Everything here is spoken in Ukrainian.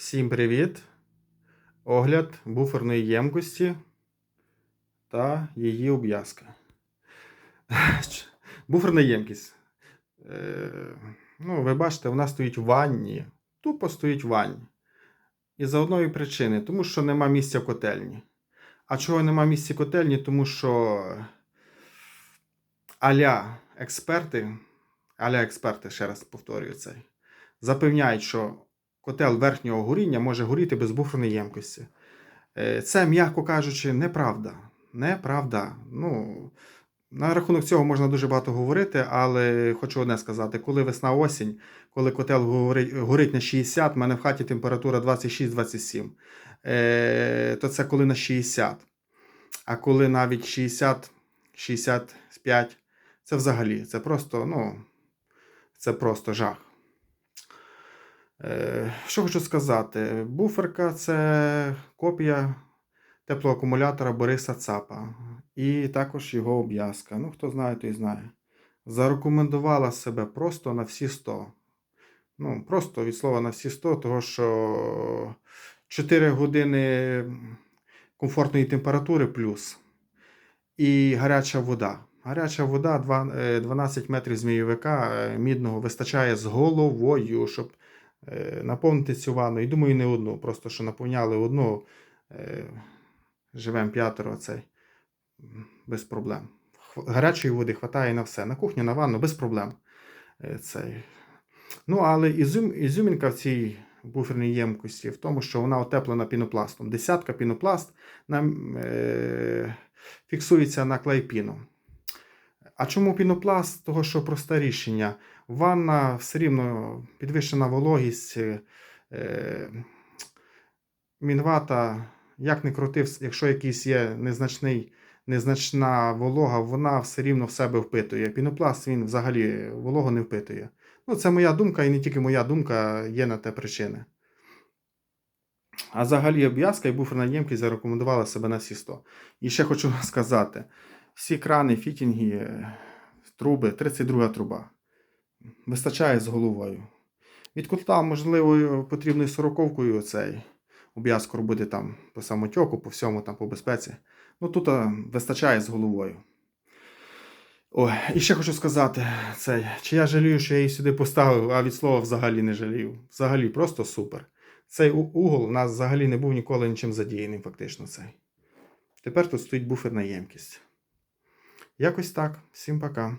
Всім привіт! Огляд буферної ємкості та її обв'язка. Буферна ємкість. Е, ну, ви бачите, вона стоїть в ванні. Тупо стоїть в ванні. І за одної причини, тому що нема місця в котельні. А чого нема місця в котельні? Тому що аля експерти, аля експерти, ще раз повторюю це, запевняють, що котел верхнього горіння може горіти без буферної ємкості. Е, Це, м'яко кажучи, неправда. Неправда. Ну, на рахунок цього можна дуже багато говорити, але хочу одне сказати: коли весна осінь, коли котел горить, горить на 60, в мене в хаті температура 26-27, е, то це коли на 60. А коли навіть 60, 65, це взагалі, це просто, ну, це просто жах. Е, Що хочу сказати? Буферка це копія теплоакумулятора Бориса Цапа. І також його обв'язка. Ну, хто знає, той знає. Зарекомендувала себе просто на всі 100. Ну, просто від слова на всі 100, того що 4 години комфортної температури плюс. І гаряча вода. Гаряча вода, е, 12 метрів змійовика е, мідного вистачає з головою, щоб е, наповнити цю ванну. І думаю, не одну. Просто що наповняли одну, е, живемо п'ятеро цей без проблем. Гарячої води хватає на все. На кухню, на ванну без проблем. Е, Цей. Ну, але ізюм, ізюмінка в цій буферній ємкості в тому, що вона отеплена пінопластом. Десятка пінопласт нам, е, фіксується на клейпіну. А чому пінопласт? Того, що просте рішення. Ванна все рівно підвищена вологість. Е, мінвата, як не крутив, якщо якийсь є незначний, незначна волога, вона все рівно в себе впитує. Пінопласт він взагалі вологу не впитує. Ну, це моя думка, і не тільки моя думка, є на те причини. А взагалі обв'язка і буферна ємкість зарекомендувала себе на всі 100. І ще хочу сказати: всі крани, фітінги, е, труби, 32 труба. Вистачає з головою. Від кута, можливо, потрібно і сороковкою цей обв'язку робити там по самотьоку, по всьому там по безпеці. Ну тут а, вистачає з головою. Ой, і ще хочу сказати, цей, чи я жалію, що я її сюди поставив, а від слова взагалі не жалію. Взагалі, просто супер. Цей угол у нас взагалі не був ніколи нічим задіяним, фактично цей. Тепер тут стоїть буферна ємкість. Якось так. Всім пока.